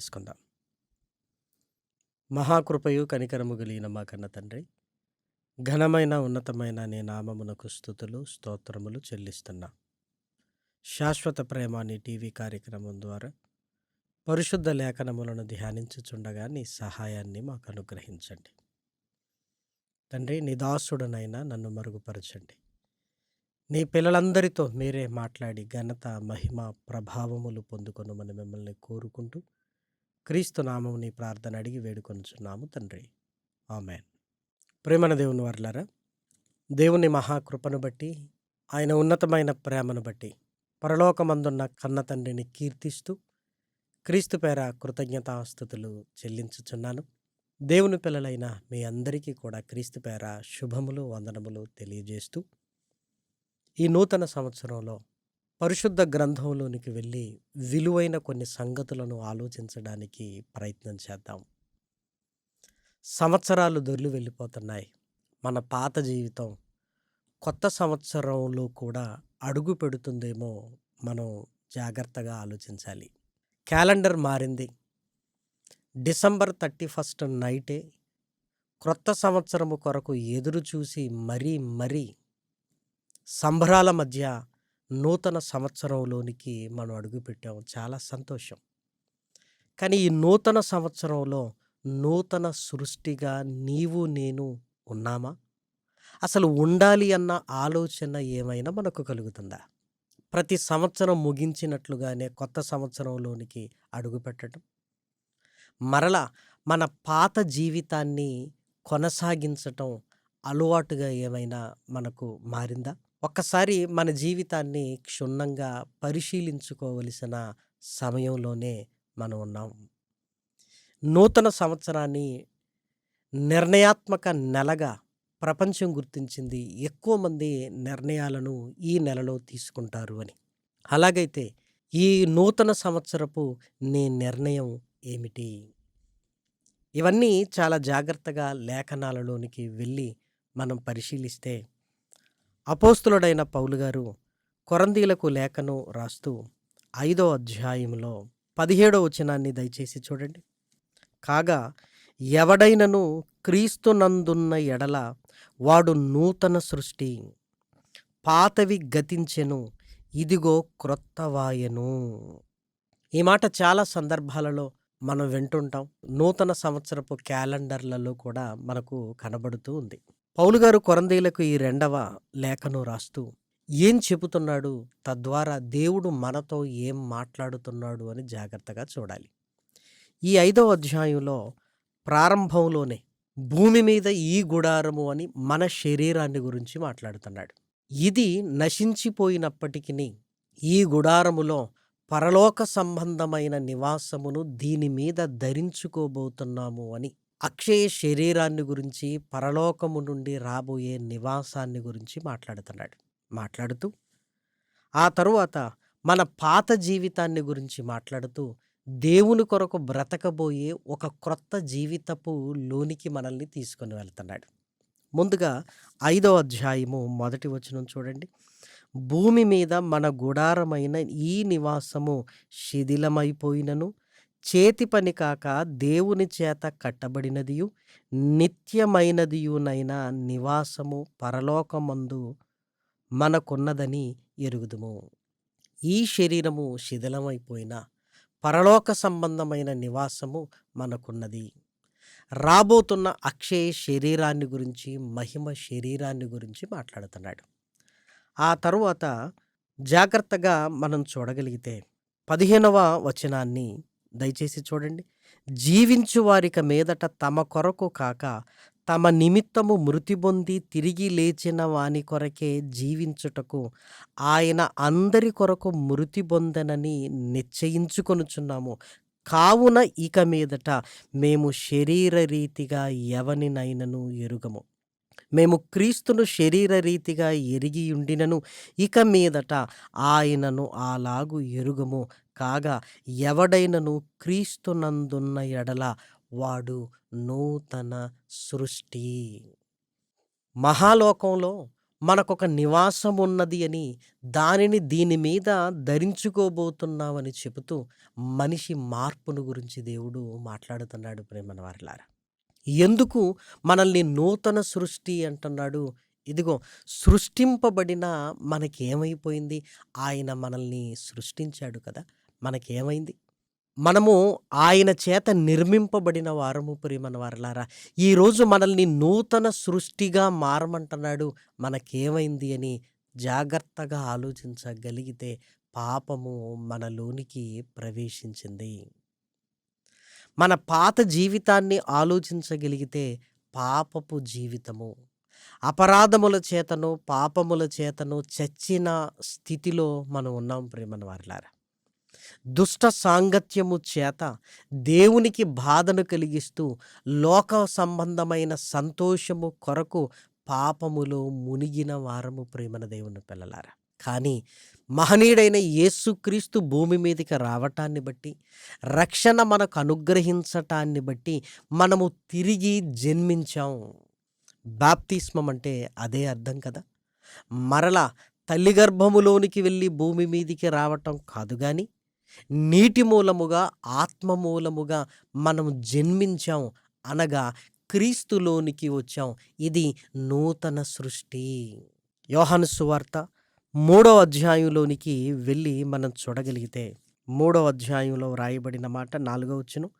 చేసుకుందాం మహాకృపయు కనికరము కలిగిన మా కన్న తండ్రి ఘనమైన ఉన్నతమైన నీ నామమునకు స్థుతులు స్తోత్రములు చెల్లిస్తున్నా. శాశ్వత ప్రేమ నీ టీవీ కార్యక్రమం ద్వారా పరిశుద్ధ లేఖనములను ధ్యానించుచుండగా నీ సహాయాన్ని మాకు అనుగ్రహించండి. తండ్రి నిదాసుడనైనా నన్ను మరుగుపరచండి. నీ పిల్లలందరితో మీరే మాట్లాడి ఘనత మహిమ ప్రభావములు పొందుకొనమని మిమ్మల్ని కోరుకుంటూ క్రీస్తు నామం నీ ప్రార్థన అడిగి వేడుకొనుచున్నాము తండ్రి. ఆమెన్. ప్రేమన దేవుని వర్లారా దేవుని మహాకృపను బట్టి ఆయన ఉన్నతమైన ప్రేమను బట్టి పరలోకమందున్న కన్న తండ్రిని కీర్తిస్తూ క్రీస్తు పేర కృతజ్ఞతాస్థుతులు చెల్లించుచున్నాను. దేవుని పిల్లలైన మీ అందరికీ కూడా క్రీస్తు పేర శుభములు వందనములు తెలియజేస్తూ ఈ నూతన సంవత్సరంలో పరిశుద్ధ గ్రంథంలోనికి వెళ్ళి విలువైన కొన్ని సంగతులను ఆలోచించడానికి ప్రయత్నం చేద్దాం. సంవత్సరాలు దొర్లు వెళ్ళిపోతున్నాయి. మన పాత జీవితం కొత్త సంవత్సరంలో కూడా అడుగు పెడుతుందేమో మనం జాగ్రత్తగా ఆలోచించాలి. క్యాలెండర్ మారింది. డిసెంబర్ థర్టీ ఫస్ట్ నైటే క్రొత్త సంవత్సరము కొరకు ఎదురు చూసి మరీ మరీ సంబరాల మధ్య నూతన సంవత్సరంలోనికి మనం అడుగుపెట్టాము చాలా సంతోషం. కానీ ఈ నూతన సంవత్సరంలో నూతన సృష్టిగా నీవు నేను ఉన్నామా? అసలు ఉండాలి అన్న ఆలోచన ఏమైనా మనకు కలుగుతుందా? ప్రతి సంవత్సరం ముగించినట్లుగానే కొత్త సంవత్సరంలోనికి అడుగుపెట్టడం మరలా మన పాత జీవితాన్ని కొనసాగించటం అలవాటుగా ఏమైనా మనకు మారిందా? ఒక్కసారి మన జీవితాన్ని క్షుణ్ణంగా పరిశీలించుకోవలసిన సమయంలోనే మనం ఉన్నాం. నూతన సంవత్సరాన్ని నిర్ణయాత్మక నెలగా ప్రపంచం గుర్తించింది ఎక్కువ మంది నిర్ణయాలను ఈ నెలలో తీసుకుంటారు అని. అలాగైతే ఈ నూతన సంవత్సరపు నీ నిర్ణయం ఏమిటి? ఇవన్నీ చాలా జాగ్రత్తగా లేఖనాలలోనికి వెళ్ళి మనం పరిశీలిస్తే అపోస్తులుడైన పౌలు గారు కొరందీలకు లేఖను రాస్తూ ఐదో అధ్యాయంలో పదిహేడో వచనాన్ని దయచేసి చూడండి. కాగా ఎవడైనను క్రీస్తునందున్న ఎడల వాడు నూతన సృష్టి పాతవి గతించెను ఇదిగో క్రొత్తవాయను ఈ మాట చాలా సందర్భాలలో మనం వింటుంటాం. నూతన సంవత్సరపు క్యాలెండర్లలో కూడా మనకు కనబడుతూ ఉంది. పౌలు గారు కొరందీలకు ఈ రెండవ లేఖను రాస్తూ ఏం చెబుతున్నాడు? తద్వారా దేవుడు మనతో ఏం మాట్లాడుతున్నాడు? అని జాగ్రత్తగా చూడాలి. ఈ ఐదవ అధ్యాయంలో ప్రారంభంలోనే భూమి మీద ఈ గుడారము అని మన శరీరాన్ని గురించి మాట్లాడుతున్నాడు. ఇది నశించిపోయినప్పటికీ ఈ గుడారములో పరలోక సంబంధమైన నివాసమును దీని మీద ధరించుకోబోతున్నాము అని అక్షయ శరీరాన్ని గురించి పరలోకము నుండి రాబోయే నివాసాన్ని గురించి మాట్లాడుతున్నాడు. మాట్లాడుతూ ఆ తరువాత మన పాత జీవితాన్ని గురించి మాట్లాడుతూ దేవుని కొరకు బ్రతకబోయే ఒక క్రొత్త జీవితపు లోనికి మనల్ని తీసుకొని వెళ్తున్నాడు. ముందుగా ఐదో అధ్యాయము మొదటి వచనం చూడండి. భూమి మీద మన గుడారమైన ఈ నివాసము శిథిలమైపోయినను చేతి పని కాక దేవుని చేత కట్టబడినదియు నిత్యమైనదియునైన నివాసము పరలోకమందు మనకున్నదని ఎరుగుదుము. ఈ శరీరము శిథిలమైపోయిన పరలోక సంబంధమైన నివాసము మనకున్నది. రాబోతున్న అక్షయ శరీరాన్ని గురించి మహిమ శరీరాన్ని గురించి మాట్లాడుతున్నాడు. ఆ తరువాత జాగ్రత్తగా మనం చూడగలిగితే పదిహేనవ వచనాన్ని దయచేసి చూడండి. జీవించు వారిక మీదట తమ కొరకు కాక తమ నిమిత్తము మృతి పొంది తిరిగి లేచిన వాని కొరకే జీవించుటకు ఆయన అందరి కొరకు మృతి పొందనని నిశ్చయించుకొనుచున్నాము. కావున ఇక మీదట మేము శరీర రీతిగా ఎవనినైనను ఎరుగము. మేము క్రీస్తును శరీర రీతిగా ఎరిగి ఉండినను ఇక మీదట ఆయనను అలాగు ఎరుగము. కాగా ఎవడైనను క్రీస్తునందున్న ఎడల వాడు నూతన సృష్టి. మహాలోకంలో మనకొక నివాసం ఉన్నది అని దానిని దీని మీద ధరించుకోబోతున్నామని చెబుతూ మనిషి మార్పును గురించి దేవుడు మాట్లాడుతున్నాడు ప్రేమన వారిలారా ఎందుకు మనల్ని నూతన సృష్టి అంటున్నాడు? ఇదిగో సృష్టింపబడిన మనకేమైపోయింది? ఆయన మనల్ని సృష్టించాడు కదా. మనకేమైంది? మనము ఆయన చేత నిర్మింపబడిన వారము ప్రియమన వారలారా ఈరోజు మనల్ని నూతన సృష్టిగా మారమంటున్నాడు మనకేమైంది అని జాగ్రత్తగా ఆలోచించగలిగితే పాపము మనలోనికి ప్రవేశించింది. మన పాత జీవితాన్ని ఆలోచించగలిగితే పాపపు జీవితము అపరాధముల చేతను పాపముల చేతను చచ్చిన స్థితిలో మనం ఉన్నాం ప్రేమన వారిలారా. దుష్ట సాంగత్యము చేత దేవునికి బాధను కలిగిస్తూ లోక సంబంధమైన సంతోషము కొరకు పాపములో మునిగిన వారము ప్రేమన దేవుని పిల్లలారా. కానీ మహనీయుడైన యేసుక్రీస్తు భూమి మీదకి రావటాన్ని బట్టి రక్షణ మనకు అనుగ్రహించటాన్ని బట్టి మనము తిరిగి జన్మించాం. బాప్తిస్మం అంటే అదే అర్థం కదా. మరలా తల్లి గర్భములోనికి వెళ్ళి భూమి మీదికి రావటం కాదు కానీ నీటి మూలముగా ఆత్మ మూలముగా మనం జన్మించాం అనగా క్రీస్తులోనికి వచ్చాం ఇది నూతన సృష్టి. యోహాను సువార్త మూడో అధ్యాయంలోనికి వెళ్ళి మనం చూడగలిగితే మూడో అధ్యాయంలో వ్రాయబడిన మాట నాలుగో వచ్చును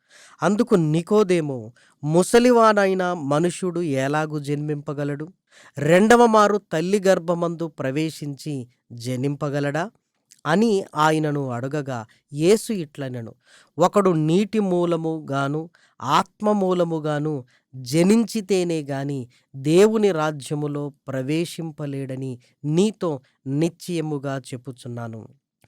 అందుకు నికోదేమో ముసలివానైన మనుషుడు ఎలాగు జన్మింపగలడు? రెండవ మారు తల్లి గర్భమందు ప్రవేశించి జనింపగలడా? అని ఆయనను అడగగా యేసు ఇట్లనెను ఒకడు నీటి మూలము గాను ఆత్మ మూలముగాను జనించితేనే గాని దేవుని రాజ్యములో ప్రవేశింపలేడని నీతో నిశ్చయముగా చెప్పుచున్నాను.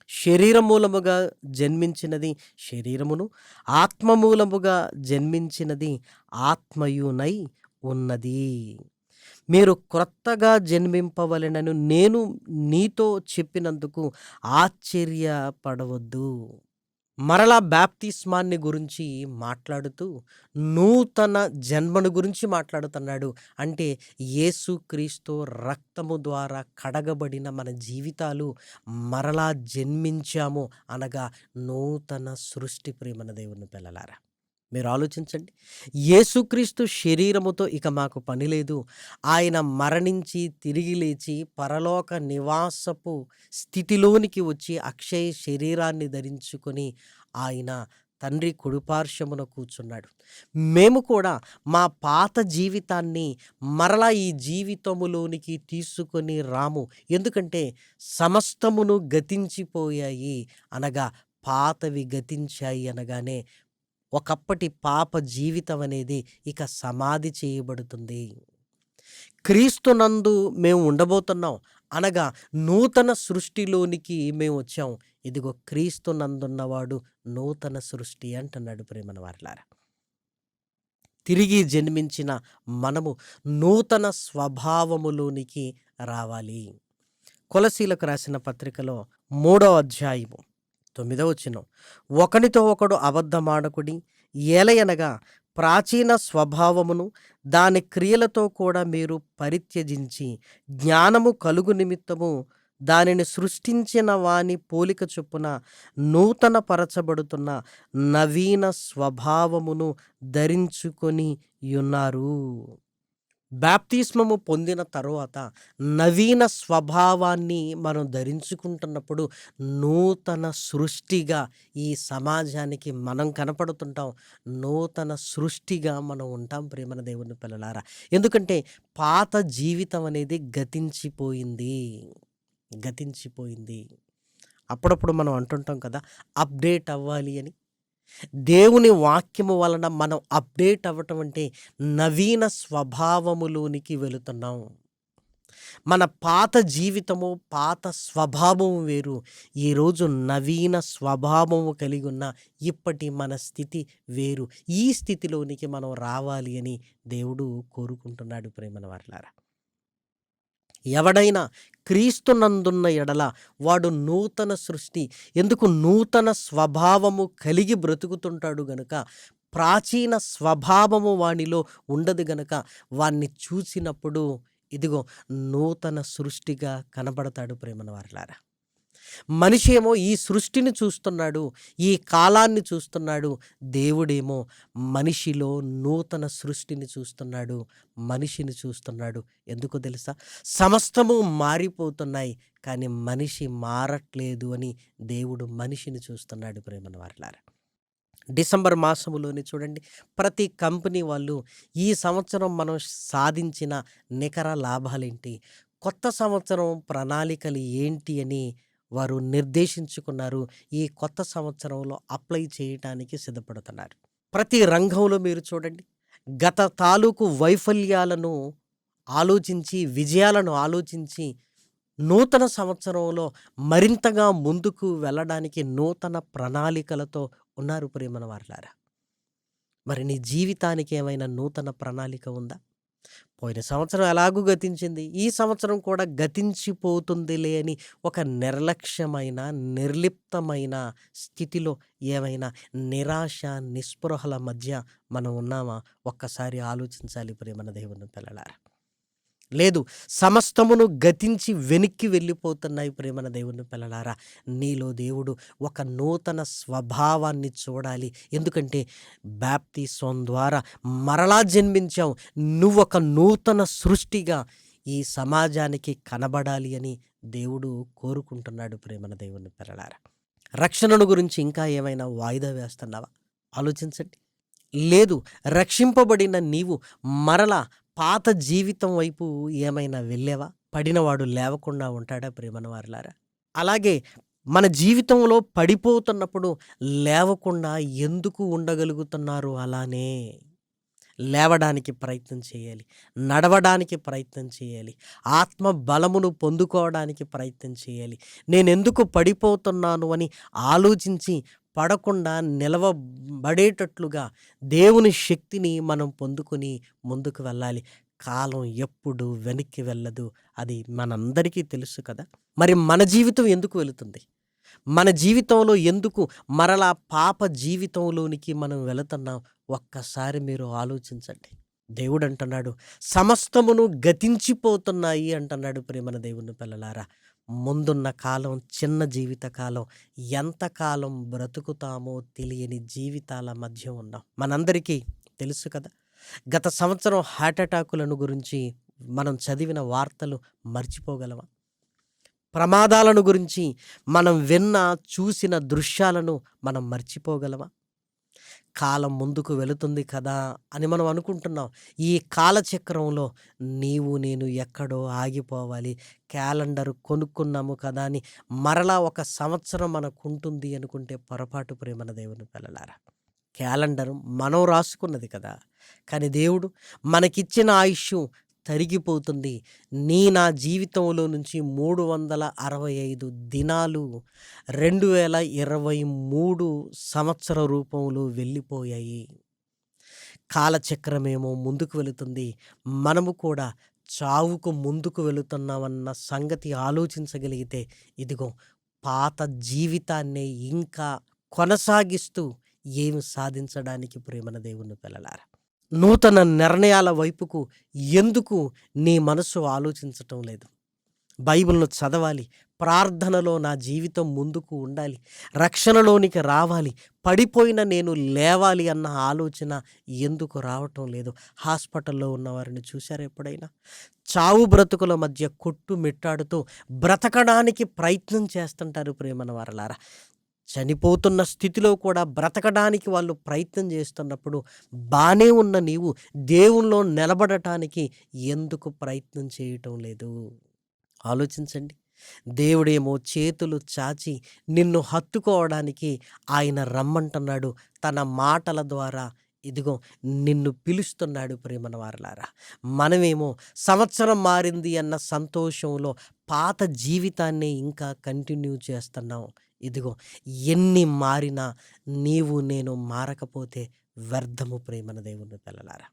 శరీర మూలముగా జన్మించినది శరీరమును ఆత్మ మూలముగా జన్మించినది ఆత్మయునై ఉన్నది. మీరు క్రొత్తగా జన్మింపవలెనను నేను నీతో చెప్పినందుకు ఆశ్చర్యపడవద్దు. మరలా బ్యాప్తిస్మాన్ని గురించి మాట్లాడుతూ నూతన జన్మను గురించి మాట్లాడుతున్నాడు. అంటే యేసుక్రీస్తు రక్తము ద్వారా కడగబడిన మన జీవితాలు మరలా జన్మించాము అనగా నూతన సృష్టి ప్రేమన దేవుని పిల్లలారా. మీరు ఆలోచించండి. యేసుక్రీస్తు శరీరముతో ఇక మాకు పని లేదు. ఆయన మరణించి తిరిగి లేచి పరలోక నివాసపు స్థితిలోనికి వచ్చి అక్షయ శరీరాన్ని ధరించుకొని ఆయన తండ్రి కుడిపార్శ్వమున కూర్చున్నాడు. మేము కూడా మా పాత జీవితాన్ని మరలా ఈ జీవితములోనికి తీసుకొని రాము. ఎందుకంటే సమస్తమును గతించిపోయాయి అనగా పాతవి గతించాయి అనగానే ఒకప్పటి పాప జీవితం అనేది ఇక సమాధి చేయబడుతుంది. క్రీస్తునందు మేము ఉండబోతున్నాం అనగా నూతన సృష్టిలోనికి మేము వచ్చాం. ఇదిగో క్రీస్తునందున్నవాడు నూతన సృష్టి అంటున్నాడు ప్రేమన వారిలారా. తిరిగి జన్మించిన మనము నూతన స్వభావములోనికి రావాలి. కొలసీలకు రాసిన పత్రికలో మూడో అధ్యాయము తొమ్మిదవ వచనం ఒకనితో ఒకడు అబద్ధమాడకుడి ఏలయనగా ప్రాచీన స్వభావమును దాని క్రియలతో కూడా మీరు పరిత్యజించి జ్ఞానము కలుగు నిమిత్తము దానిని సృష్టించిన వాని పోలిక చొప్పున నూతన పరచబడుతున్న నవీన స్వభావమును ధరించుకొని ఉన్నారు బ్యాప్తిస్మము పొందిన తరువాత నవీన స్వభావాన్ని మనం ధరించుకుంటున్నప్పుడు నూతన సృష్టిగా ఈ సమాజానికి మనం కనపడుతుంటాం. నూతన సృష్టిగా మనం ఉంటాం ప్రేమన దేవుని పిల్లలారా. ఎందుకంటే పాత జీవితం అనేది గతించిపోయింది. గతించిపోయింది. అప్పుడప్పుడు మనం అంటుంటాం కదా అప్డేట్ అవ్వాలి అని. దేవుని వాక్యము వలన మనం అప్డేట్ అవ్వటం అంటే నవీన స్వభావములోనికి వెళుతున్నాం. మన పాత జీవితము పాత స్వభావము వేరు. ఈరోజు నవీన స్వభావము కలిగి ఉన్న ఇప్పటి మన స్థితి వేరు. ఈ స్థితిలోనికి మనం రావాలి అని దేవుడు కోరుకుంటున్నాడు ప్రేమన వర్లారా. ఎవడైనా క్రీస్తునందున్న ఎడల వాడు నూతన సృష్టి ఎందుకు నూతన స్వభావము కలిగి బ్రతుకుతుంటాడు గనుక ప్రాచీన స్వభావము వానిలో ఉండదు గనక వాణ్ణి చూసినప్పుడు ఇదిగో నూతన సృష్టిగా కనబడతాడు ప్రేమన వారలారా మనిషి ఏమో ఈ సృష్టిని చూస్తున్నాడు ఈ కాలాన్ని చూస్తున్నాడు దేవుడేమో మనిషిలో నూతన సృష్టిని చూస్తున్నాడు మనిషిని చూస్తున్నాడు. ఎందుకో తెలుసా? సమస్తము మారిపోతున్నాయి కానీ మనిషి మారట్లేదు అని దేవుడు మనిషిని చూస్తున్నాడు ప్రేమను వారిలారా. డిసెంబర్ మాసములోని చూడండి ప్రతి కంపెనీ వాళ్ళు ఈ సంవత్సరం మనం సాధించిన నికర లాభాలేంటి? కొత్త సంవత్సరం ప్రణాళికలు ఏంటి అని వారు నిర్దేశించుకున్నారు. ఈ కొత్త సంవత్సరంలో అప్లై చేయటానికి సిద్ధపడుతున్నారు. ప్రతి రంగంలో మీరు చూడండి. గత తాలూకు వైఫల్యాలను ఆలోచించి విజయాలను ఆలోచించి నూతన సంవత్సరంలో మరింతగా ముందుకు వెళ్ళడానికి నూతన ప్రణాళికలతో ఉన్నారు ప్రేమన వారలారా మరి నీ జీవితానికి ఏమైనా నూతన ప్రణాళిక ఉందా? పోయిన సంవత్సరం ఎలాగూ గతించింది? ఈ సంవత్సరం కూడా గతించిపోతుందిలే అని ఒక నిర్లక్ష్యమైన నిర్లిప్తమైన స్థితిలో ఏమైనా నిరాశ నిస్పృహల మధ్య మనం ఉన్నామా? ఒక్కసారి ఆలోచించాలి ప్రేమన దేవుని పిల్లలారా. లేదు సమస్తమును గతించి వెనక్కి వెళ్ళిపోతున్నాయి ప్రేమన దేవుని పిల్లలారా. నీలో దేవుడు ఒక నూతన స్వభావాన్ని చూడాలి. ఎందుకంటే బ్యాప్తిస్వం ద్వారా మరలా జన్మించావు నువ్వు ఒక నూతన సృష్టిగా ఈ సమాజానికి కనబడాలి అని దేవుడు కోరుకుంటున్నాడు ప్రేమన దేవుని పిల్లలారా. రక్షణను గురించి ఇంకా ఏమైనా వాయిదా వేస్తున్నావా? ఆలోచించండి. లేదు రక్షింపబడిన నీవు మరలా పాత జీవితం వైపు ఏమైనా వెళ్ళేవా? పడినవాడు లేవకుండా ఉంటాడా ప్రేమన వారిలారా అలాగే మన జీవితంలో పడిపోతున్నప్పుడు లేవకుండా ఎందుకు ఉండగలుగుతున్నారు అలానే లేవడానికి ప్రయత్నం చేయాలి నడవడానికి ప్రయత్నం చేయాలి ఆత్మ బలమును పొందుకోవడానికి ప్రయత్నం చేయాలి నేనెందుకు పడిపోతున్నాను అని ఆలోచించి పడకుండా నిలవబడేటట్లుగా దేవుని శక్తిని మనం పొందుకొని ముందుకు వెళ్ళాలి. కాలం ఎప్పుడు వెనక్కి వెళ్ళదు అది మనందరికీ తెలుసు కదా. మరి మన జీవితం ఎందుకు వెళుతుంది? మన జీవితంలో ఎందుకు మరలా పాప జీవితంలోనికి మనం వెళుతున్నాం? ఒక్కసారి మీరు ఆలోచించండి. దేవుడు అంటున్నాడు సమస్తమును గతించిపోతున్నాయి అంటున్నాడు ప్రేమన దేవుని పిల్లలారా. ముందున్న కాలం చిన్న జీవితకాలం ఎంతకాలం బ్రతుకుతామో తెలియని జీవితాల మధ్య ఉన్నాం. మనందరికీ తెలుసు కదా గత సంవత్సరం హార్ట్ అటాకులను గురించి మనం చదివిన వార్తలు మర్చిపోగలమా? ప్రమాదాలను గురించి మనం విన్న చూసిన దృశ్యాలను మనం మర్చిపోగలమా? కాలం ముందుకు వెళుతుంది కదా అని మనం అనుకుంటున్నాం. ఈ కాలచక్రంలో నీవు నేను ఎక్కడో ఆగిపోవాలి. క్యాలెండర్ కొనుక్కున్నాము కదా అని మరలా ఒక సంవత్సరం మనకు ఉంటుంది అనుకుంటే పొరపాటు ప్రేమన దేవుని పిల్లలారా. క్యాలెండర్ మనం రాసుకున్నది కదా. కానీ దేవుడు మనకిచ్చిన ఆయుష్ తరిగిపోతుంది. నీ నా జీవితంలో నుంచి మూడు వందల అరవై ఐదు దినాలు రెండు వేల ఇరవై మూడు సంవత్సర రూపంలో వెళ్ళిపోయాయి. కాలచక్రమేమో ముందుకు వెళుతుంది. మనము కూడా చావుకు ముందుకు వెళుతున్నామన్న సంగతి ఆలోచించగలిగితే ఇదిగో పాత జీవితాన్నే ఇంకా కొనసాగిస్తూ ఏమి సాధించడానికి ప్రేమన దేవుని పిల్లలారా. నూతన నిర్ణయాల వైపుకు ఎందుకు నీ మనసు ఆలోచించటం లేదు? బైబిల్ను చదవాలి ప్రార్థనలో నా జీవితం ముందుకు ఉండాలి రక్షణలోనికి రావాలి పడిపోయిన నేను లేవాలి అన్న ఆలోచన ఎందుకు రావటం లేదు? హాస్పిటల్లో ఉన్నవారిని చూశారు ఎప్పుడైనా? చావు బ్రతుకుల మధ్య కొట్టు మిట్టాడుతూ బ్రతకడానికి ప్రయత్నం చేస్తుంటారు ప్రేమన వారలారా చనిపోతున్న స్థితిలో కూడా బ్రతకడానికి వాళ్ళు ప్రయత్నం చేస్తున్నప్పుడు బాగానే ఉన్న నీవు దేవుల్లో నిలబడటానికి ఎందుకు ప్రయత్నం చేయటం లేదు? ఆలోచించండి. దేవుడేమో చేతులు చాచి నిన్ను హత్తుకోవడానికి ఆయన రమ్మంటున్నాడు. తన మాటల ద్వారా ఇదిగో నిన్ను పిలుస్తున్నాడు ప్రేమన వారలారా మనమేమో సంవత్సరం మారింది అన్న సంతోషంలో పాత జీవితాన్ని ఇంకా కంటిన్యూ చేస్తున్నాం. ఇదిగో ఎన్ని మారినా నీవు నేను మారకపోతే వ్యర్థము ప్రేమన దేవుని పిల్లలారా.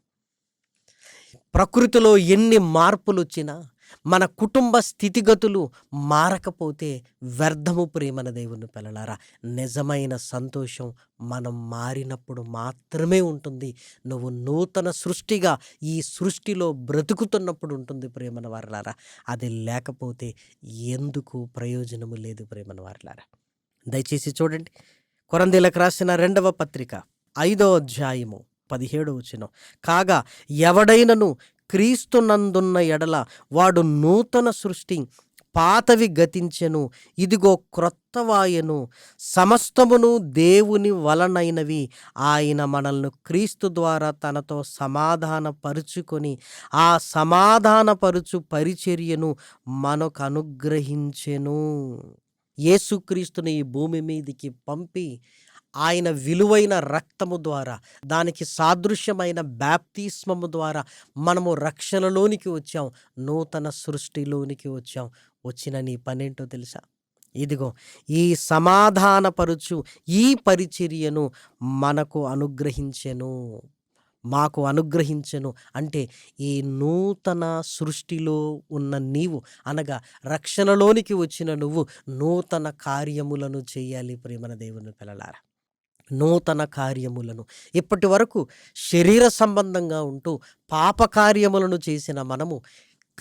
ప్రకృతిలో ఎన్ని మార్పులు వచ్చినా మన కుటుంబ స్థితిగతులు మారకపోతే వ్యర్థము ప్రేమన దేవుని పిల్లలారా. నిజమైన సంతోషం మనం మారినప్పుడు మాత్రమే ఉంటుంది. నువ్వు నూతన సృష్టిగా ఈ సృష్టిలో బ్రతుకుతున్నప్పుడు ఉంటుంది ప్రేమన వారలారా. అది లేకపోతే ఎందుకు ప్రయోజనము లేదు ప్రేమన వారలారా. దయచేసి చూడండి. కొరందీలకు రాసిన రెండవ పత్రిక ఐదో అధ్యాయము పదిహేడు వచ్చిన కాగా ఎవడైనను క్రీస్తునందున్న ఎడల వాడు నూతన సృష్టి పాతవి గతించెను ఇదిగో క్రొత్తవాయను సమస్తమును దేవుని వలనైనవి. ఆయన మనల్ని క్రీస్తు ద్వారా తనతో సమాధానపరుచుకొని ఆ సమాధానపరుచు పరిచర్యను మనకు అనుగ్రహించెను. యేసుక్రీస్తుని ఈ భూమి మీదికి పంపి ఆయన విలువైన రక్తము ద్వారా దానికి సాదృశ్యమైన బ్యాప్తిస్మము ద్వారా మనము రక్షణలోనికి వచ్చాం నూతన సృష్టిలోనికి వచ్చాం. వచ్చిన నీ పనేంటో తెలుసా? ఇదిగో ఈ సమాధానపరుచు ఈ పరిచర్యను మనకు అనుగ్రహించెను. మాకు అనుగ్రహించెను. అంటే ఈ నూతన సృష్టిలో ఉన్న నీవు అనగా రక్షణలోనికి వచ్చిన నువ్వు నూతన కార్యములను చేయాలి ప్రేమన దేవుని పిల్లలారా. నూతన కార్యములను. ఇప్పటి వరకు శరీర సంబంధంగా ఉంటూ పాప కార్యములను చేసిన మనము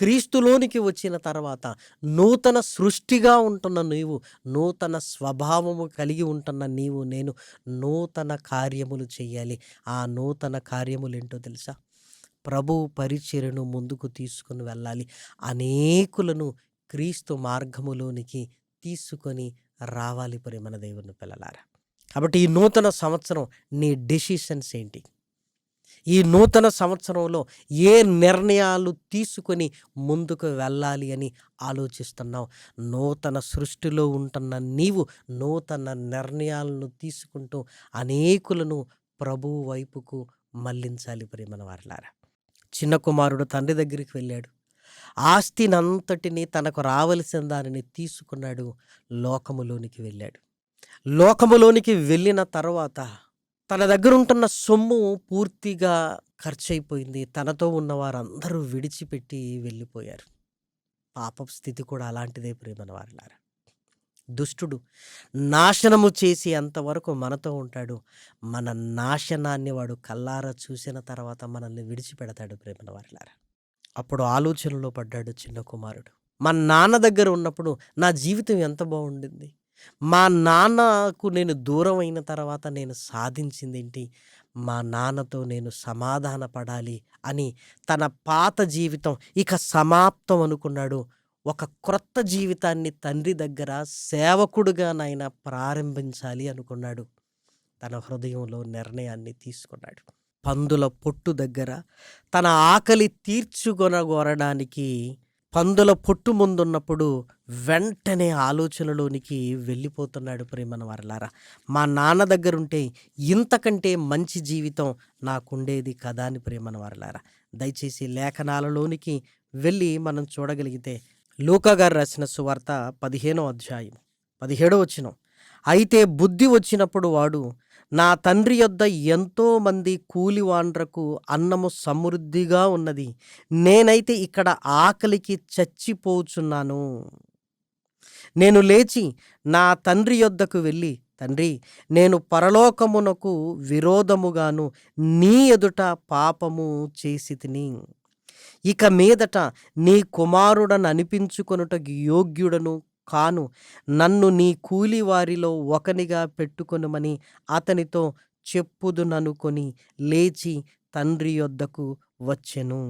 క్రీస్తులోనికి వచ్చిన తర్వాత నూతన సృష్టిగా ఉంటున్న నీవు నూతన స్వభావము కలిగి ఉంటున్న నీవు నేను నూతన కార్యములు చేయాలి. ఆ నూతన కార్యములు ఏంటో తెలుసా? ప్రభు పరిచర్ను ముందుకు తీసుకుని వెళ్ళాలి. అనేకులను క్రీస్తు మార్గములోనికి తీసుకొని రావాలి. ప్రేమన దేవుని పిల్లలారా. కాబట్టి ఈ నూతన సంవత్సరం నీ డెసిషన్స్ ఏంటి? ఈ నూతన సంవత్సరంలో ఏ నిర్ణయాలు తీసుకొని ముందుకు వెళ్ళాలి అని ఆలోచిస్తున్నావు? నూతన సృష్టిలో ఉంటున్న నీవు నూతన నిర్ణయాలను తీసుకుంటూ అనేకులను ప్రభు వైపుకు మళ్ళించాలి ప్రేమన వారలారా. చిన్న కుమారుడు తండ్రి దగ్గరికి వెళ్ళాడు. ఆస్తినంతటిని తనకు రావలసిన దానిని తీసుకున్నాడు. లోకములోనికి వెళ్ళాడు. లోకములోనికి వెళ్ళిన తర్వాత తన దగ్గర ఉంటున్న సొమ్ము పూర్తిగా ఖర్చయిపోయింది. తనతో ఉన్న వారందరూ విడిచిపెట్టి వెళ్ళిపోయారు. పాప స్థితి కూడా అలాంటిదే ప్రేమన వారిలారా దుష్టుడు నాశనము చేసి అంతవరకు మనతో ఉంటాడు. మన నాశనాన్ని వాడు కల్లారా చూసిన తర్వాత మనల్ని విడిచిపెడతాడు ప్రేమన వారిలారా అప్పుడు ఆలోచనలో పడ్డాడు చిన్న కుమారుడు. మా నాన్న దగ్గర ఉన్నప్పుడు నా జీవితం ఎంత బాగుండింది? మా నాన్నకు నేను దూరం అయిన తర్వాత నేను సాధించింది ఏంటి మా నాన్నతో నేను సమాధాన పడాలి అని తన పాత జీవితం ఇక సమాప్తం అనుకున్నాడు. ఒక క్రొత్త జీవితాన్ని తండ్రి దగ్గర సేవకుడుగా నాయన ప్రారంభించాలి అనుకున్నాడు. తన హృదయంలో నిర్ణయాన్ని తీసుకున్నాడు. పందుల పొట్టు దగ్గర తన ఆకలి తీర్చుకొనగోరడానికి పందుల పొట్టు ముందున్నప్పుడు వెంటనే ఆలోచనలోనికి వెళ్ళిపోతున్నాడు ప్రేమన వారలారా. మా నాన్న దగ్గర ఉంటే ఇంతకంటే మంచి జీవితం నాకుండేది కదా అని ప్రేమన వారలారా. దయచేసి లేఖనాలలోనికి వెళ్ళి మనం చూడగలిగితే లూకా గారు రాసిన సువార్త పదిహేనో అధ్యాయం పదిహేడో వచ్చిన అయితే బుద్ధి వచ్చినప్పుడు వాడు నా తండ్రి యొద్ద ఎంతోమంది కూలివాండ్రకు అన్నము సమృద్ధిగా ఉన్నది. నేనైతే ఇక్కడ ఆకలికి చచ్చిపోచున్నాను. నేను లేచి నా తండ్రి యొద్దకు వెళ్ళి తండ్రి నేను పరలోకమునకు విరోధముగాను నీ ఎదుట పాపము చేసి తిని. ఇక మీదట నీ కుమారుడను అనిపించుకొనుటకు యోగ్యుడను కాను నన్ను నీ కూలివారిలో ఒకనిగా పెట్టుకొనుమని అతనితో చెప్పుదుననుకొని లేచి తండ్రి యొద్దకు వచ్చెను.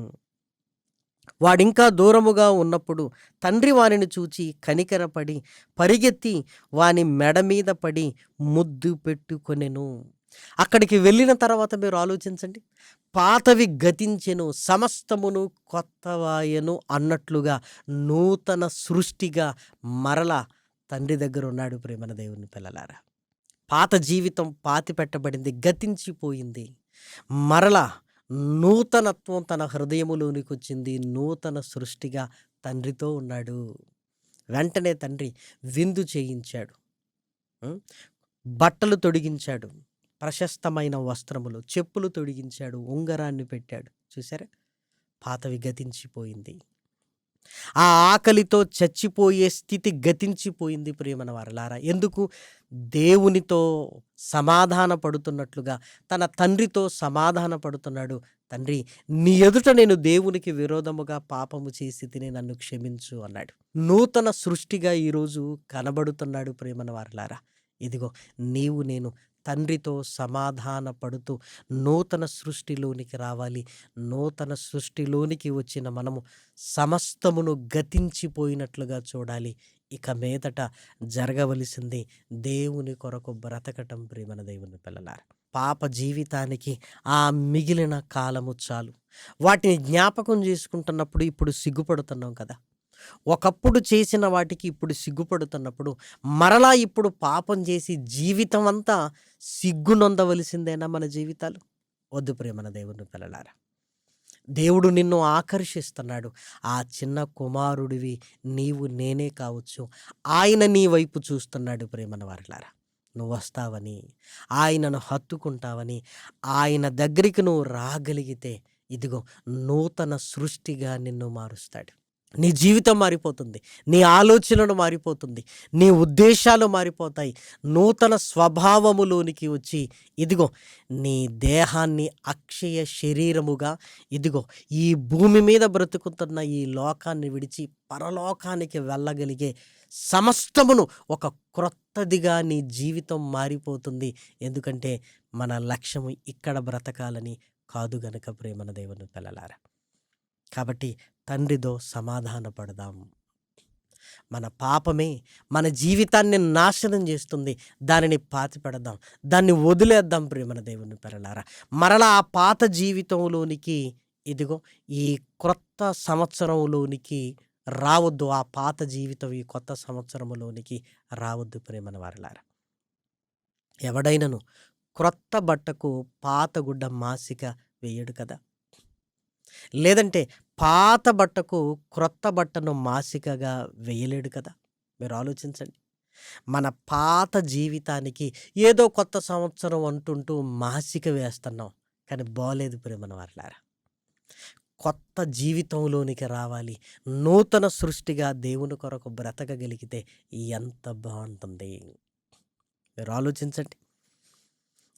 వాడింకా దూరముగా ఉన్నప్పుడు తండ్రి వానిని చూచి కనికరపడి పరిగెత్తి వాని మెడ మీద పడి ముద్దు పెట్టుకొనెను. అక్కడికి వెళ్ళిన తర్వాత మీరు ఆలోచించండి. పాతవి గతించెను సమస్తమును కొత్తవాయను అన్నట్లుగా నూతన సృష్టిగా మరల తండ్రి దగ్గర ఉన్నాడు ప్రేమన దేవుని పిల్లలారా. పాత జీవితం పాతి పెట్టబడింది గతించిపోయింది. మరల నూతనత్వం తన హృదయములోనికి వచ్చింది నూతన సృష్టిగా తండ్రితో ఉన్నాడు. వెంటనే తండ్రి విందు చేయించాడు. బట్టలు తొడిగించాడు. ప్రశస్తమైన వస్త్రములు. చెప్పులు తొడిగించాడు. ఉంగరాన్ని పెట్టాడు. చూసారా పాతవి గతించిపోయింది ఆ ఆకలితో చచ్చిపోయే స్థితి గతించిపోయింది ప్రియమన వారలారా. ఎందుకు? దేవునితో సమాధాన పడుతున్నట్లుగా తన తండ్రితో సమాధాన పడుతున్నాడు తండ్రి నీ ఎదుట నేను దేవునికి విరోధముగా పాపము చేసి తిని నన్ను క్షమించు అన్నాడు. నూతన సృష్టిగా ఈరోజు కనబడుతున్నాడు ప్రేమన వారలారా. ఇదిగో నీవు నేను తండ్రితో సమాధాన పడుతూ నూతన సృష్టిలోనికి రావాలి. నూతన సృష్టిలోనికి వచ్చిన మనము సమస్తమును గతించిపోయినట్లుగా చూడాలి. ఇక మీదట జరగవలసింది దేవుని కొరకు బ్రతకటం ప్రేమన దేవుని పిల్లలారు. పాప జీవితానికి ఆ మిగిలిన కాలము చాలు. వాటిని జ్ఞాపకం చేసుకుంటున్నప్పుడు ఇప్పుడు సిగ్గుపడుతున్నాం కదా. ఒకప్పుడు చేసిన వాటికి ఇప్పుడు సిగ్గుపడుతున్నప్పుడు మరలా ఇప్పుడు పాపం చేసి జీవితం అంతా సిగ్గు నొందవలసిందేనా మన జీవితాలు? వద్దు ప్రేమన దేవుని పిల్లలారా. దేవుడు నిన్ను ఆకర్షిస్తున్నాడు. ఆ చిన్న కుమారుడివి నీవు నేనే కావచ్చు. ఆయన నీ వైపు చూస్తున్నాడు ప్రేమన వారిలారా. నువ్వు వస్తావని ఆయనను హత్తుకుంటావని ఆయన దగ్గరికి నువ్వు రాగలిగితే ఇదిగో నూతన సృష్టిగా నిన్ను మారుస్తాడు. నీ జీవితం మారిపోతుంది నీ ఆలోచనలు మారిపోతుంది నీ ఉద్దేశాలు మారిపోతాయి. నూతన స్వభావములోనికి వచ్చి ఇదిగో నీ దేహాన్ని అక్షయ శరీరముగా ఇదిగో ఈ భూమి మీద బ్రతుకుతున్న ఈ లోకాన్ని విడిచి పరలోకానికి వెళ్ళగలిగే సమస్తమును ఒక క్రొత్తదిగా నీ జీవితం మారిపోతుంది. ఎందుకంటే మన లక్ష్యము ఇక్కడ బ్రతకాలని కాదు గనక ప్రేమన దేవుని పిల్లలారా. కాబట్టి తండ్రితో సమాధానపడదాం. మన పాపమే మన జీవితాన్ని నాశనం చేస్తుంది. దానిని పాతిపెడదాం. దాన్ని వదిలేద్దాం ప్రేమన దేవుని పెరలారా. మరలా ఆ పాత జీవితంలోనికి ఇదిగో ఈ క్రొత్త సంవత్సరంలోనికి రావద్దు. ఆ పాత జీవితం ఈ కొత్త సంవత్సరంలోనికి రావద్దు ప్రేమన వారలారా. ఎవడైనను క్రొత్త బట్టకు పాత గుడ్డ మాసిక వేయడు కదా. లేదంటే పాత బట్టకు క్రొత్త బట్టను మాసికగా వేయలేడు కదా? మీరు ఆలోచించండి. మన పాత జీవితానికి ఏదో కొత్త సంవత్సరం అంటుంటూ మాసిక వేస్తున్నాం. కానీ బాలేదు ప్రేమన వర్లారా. కొత్త జీవితంలోనికి రావాలి. నూతన సృష్టిగా దేవుని కొరకు బ్రతకగలిగితే ఎంత బాగుంటుంది. మీరు ఆలోచించండి.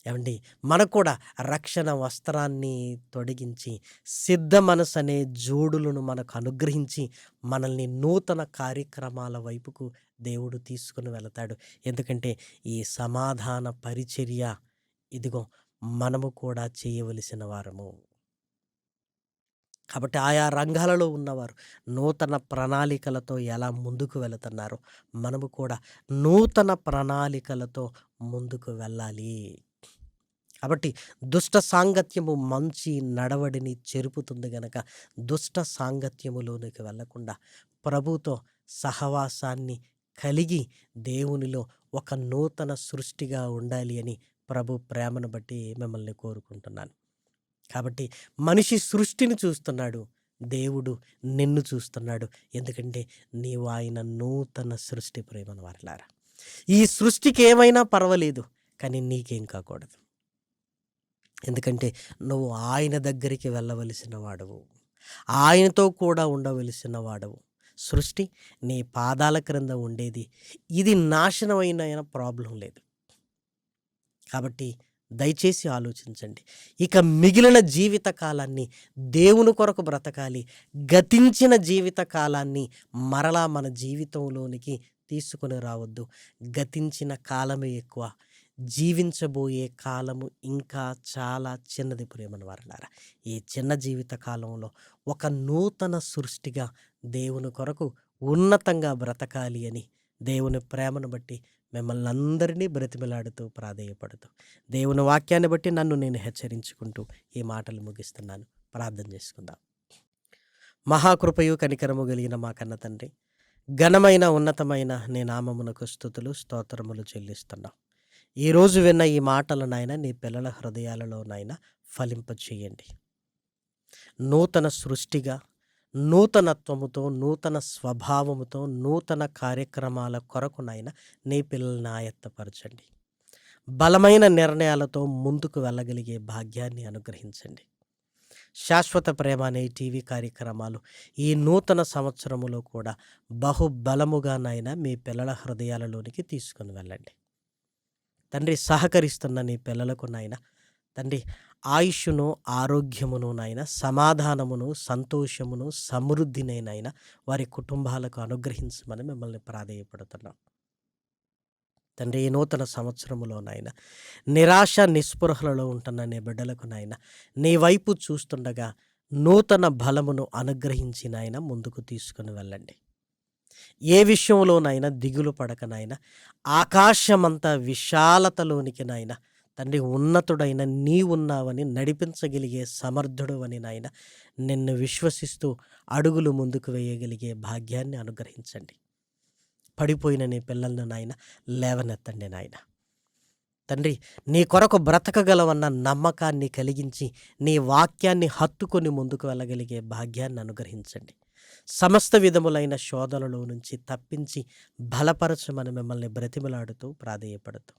ఏమండి? మనకు కూడా రక్షణ వస్త్రాన్ని తొడిగించి సిద్ధ మనసు అనే జోడులను మనకు అనుగ్రహించి మనల్ని నూతన కార్యక్రమాల వైపుకు దేవుడు తీసుకుని వెళతాడు. ఎందుకంటే ఈ సమాధాన పరిచర్య ఇదిగో మనము కూడా చేయవలసిన వారము. కాబట్టి ఆయా రంగాలలో ఉన్నవారు నూతన ప్రణాళికలతో ఎలా ముందుకు వెళుతున్నారో మనము కూడా నూతన ప్రణాళికలతో ముందుకు వెళ్ళాలి. కాబట్టి దుష్ట సాంగత్యము మంచి నడవడిని చెరుపుతుంది గనక దుష్ట సాంగత్యములోనికి వెళ్ళకుండా ప్రభుతో సహవాసాన్ని కలిగి దేవునిలో ఒక నూతన సృష్టిగా ఉండాలి అని ప్రభు ప్రేమను బట్టి మిమ్మల్ని కోరుకుంటున్నాను. కాబట్టి మనిషి సృష్టిని చూస్తున్నాడు దేవుడు నిన్ను చూస్తున్నాడు. ఎందుకంటే నీవు ఆయన నూతన సృష్టి ప్రేమను వారలారా. ఈ సృష్టికి ఏమైనా పర్వాలేదు కానీ నీకేం కాకూడదు. ఎందుకంటే నువ్వు ఆయన దగ్గరికి వెళ్ళవలసిన వాడవు. ఆయనతో కూడా ఉండవలసిన వాడవు. సృష్టి నీ పాదాల క్రింద ఉండేది. ఇది నాశనమైన ప్రాబ్లం లేదు. కాబట్టి దయచేసి ఆలోచించండి. ఇక మిగిలిన జీవిత కాలాన్ని దేవుని కొరకు బ్రతకాలి. గతించిన జీవిత కాలాన్ని మరలా మన జీవితంలోనికి తీసుకొని రావద్దు. గతించిన కాలమే ఎక్కువ. జీవించబోయే కాలము ఇంకా చాలా చిన్నది. ప్రేమను వారలారా ఈ చిన్న జీవిత కాలంలో ఒక నూతన సృష్టిగా దేవుని కొరకు ఉన్నతంగా బ్రతకాలి అని దేవుని ప్రేమను బట్టి మిమ్మల్ని అందరినీ బ్రతిమలాడుతూ ప్రాధేయపడుతూ దేవుని వాక్యాన్ని బట్టి నన్ను నేను హెచ్చరించుకుంటూ ఈ మాటలు ముగిస్తున్నాను. ప్రార్థన చేసుకుందాం. మహాకృపయు కనికరము కలిగిన మా కన్న తండ్రి ఘనమైన ఉన్నతమైన నీ నామమునకు స్థుతులు స్తోత్రములు చెల్లిస్తున్నాం. ఈరోజు విన్న ఈ మాటలు నాయన నీ పిల్లల హృదయాలలో నాయన ఫలింప నూతన సృష్టిగా నూతనత్వముతో నూతన స్వభావముతో నూతన కార్యక్రమాల కొరకు నాయన నీ పిల్లల్ని ఆయత్తపరచండి. బలమైన నిర్ణయాలతో ముందుకు వెళ్ళగలిగే భాగ్యాన్ని అనుగ్రహించండి. శాశ్వత ప్రేమ అనే టీవీ కార్యక్రమాలు ఈ నూతన సంవత్సరములో కూడా బహుబలముగా మీ పిల్లల హృదయాలలోనికి తీసుకుని వెళ్ళండి. తండ్రి సహకరిస్తున్న నీ పిల్లలకు నాయన. తండ్రి ఆయుష్ను ఆరోగ్యమును నాయన సమాధానమును సంతోషమును సమృద్ధినైన వారి కుటుంబాలకు అనుగ్రహించమని మిమ్మల్ని ప్రాధేయపడుతున్నాం. తండ్రి ఈ నూతన సంవత్సరములో నాయన నిరాశ నిస్పృహలలో ఉంటున్న నీ బిడ్డలకు నాయన నీ వైపు చూస్తుండగా నూతన బలమును అనుగ్రహించి నాయన ముందుకు తీసుకుని వెళ్ళండి. ఏ విషయంలోనైనా దిగులు పడకనైనా ఆకాశమంతా విశాలతలోనికి నాయన తండ్రి ఉన్నతుడైన నీ ఉన్నావని నడిపించగలిగే సమర్థుడు అని నాయన నిన్ను విశ్వసిస్తూ అడుగులు ముందుకు వేయగలిగే భాగ్యాన్ని అనుగ్రహించండి. పడిపోయిన నీ పిల్లలను నాయన లేవనెత్తండి నాయన తండ్రి నీ కొరకు బ్రతకగలవన్న నమ్మకాన్ని కలిగించి నీ వాక్యాన్ని హత్తుకొని ముందుకు వెళ్ళగలిగే భాగ్యాన్ని అనుగ్రహించండి. సమస్త విధములైన శోధనలో నుంచి తప్పించి బలపరచమని మిమ్మల్ని బ్రతిమలాడుతూ ప్రాధేయపడుతూ.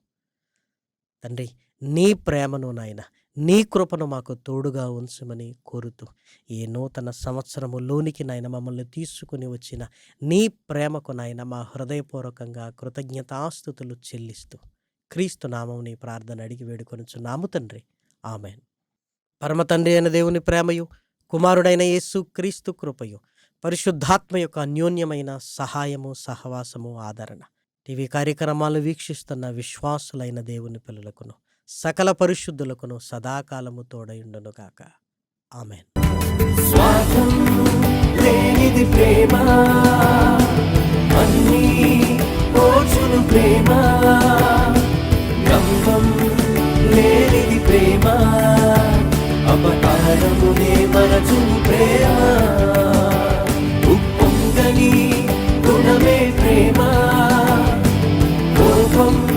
తండ్రి నీ ప్రేమను నాయన నీ కృపను మాకు తోడుగా ఉంచమని కోరుతూ ఈ నూతన సంవత్సరములోనికి నాయన మమ్మల్ని తీసుకుని వచ్చిన నీ ప్రేమకు నాయన మా హృదయపూర్వకంగా కృతజ్ఞతాస్థుతులు చెల్లిస్తూ క్రీస్తు నామం ప్రార్థన అడిగి వేడుకొనుచున్నాము తండ్రి. ఆమెన్. పరమ తండ్రి అయిన దేవుని ప్రేమయు కుమారుడైన యేసు క్రీస్తు కృపయు పరిశుద్ధాత్మ యొక్క అన్యోన్యమైన సహాయము సహవాసము ఆదరణ. టీవీ కార్యక్రమాలు వీక్షిస్తున్న విశ్వాసులైన దేవుని పిల్లలకును సకల పరిశుద్ధులకును సదాకాలము తోడయుండును గాక. ఆమెన్. ప్రేమ అన్నీ ప్రేమ. లేనిది ప్రేమ అపకారమునే ప్రేమ. గుణమే ప్రేమ. కోపం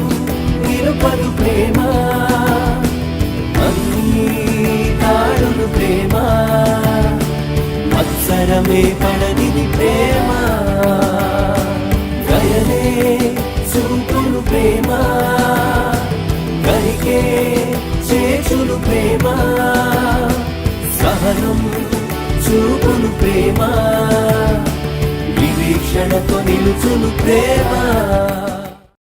నిలుపదు ప్రేమ. అన్నీ తాడును ప్రేమ. మత్సరమే పడనిది ప్రేమ. దయనే చూపును ప్రేమ. కరికే చేచును ప్రేమ. సహనం చూపును ప్రేమ. వివీక్షణతో నిలుచును ప్రేమ.